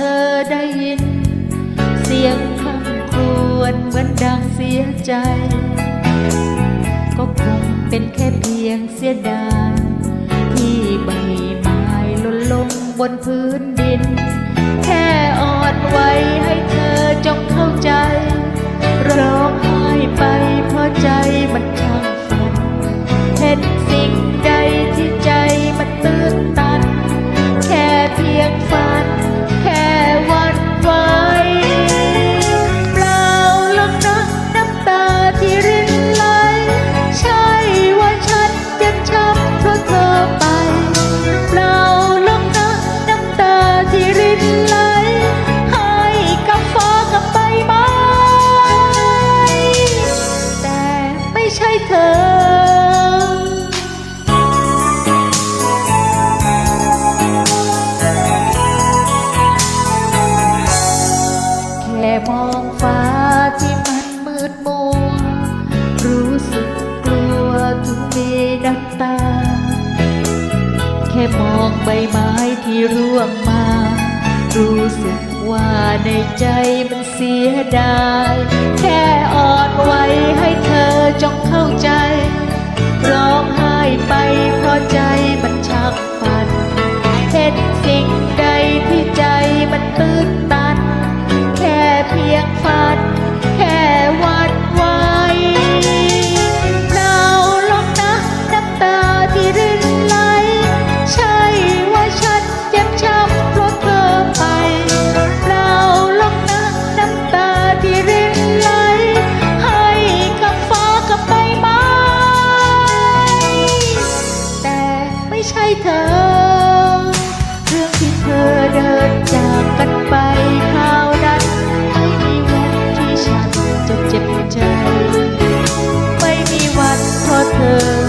ธอได้ยิน เสียงคำครวญเหมือนดังเสียใจ ก็คงเป็นแค่เพียงเสียดายที่ใบไม้ล้นลงบนพื้นดิน แค่อ่อนไหวให้เธอจงเข้า ใช่เธอแค่มองฟ้าที่มันมืดมัรู้สึกกลัวทุกเมดับตา แค่มองใบไม้ที่ร่วงมา รู้สึกว่าในใจมันเสียดายแค่ care.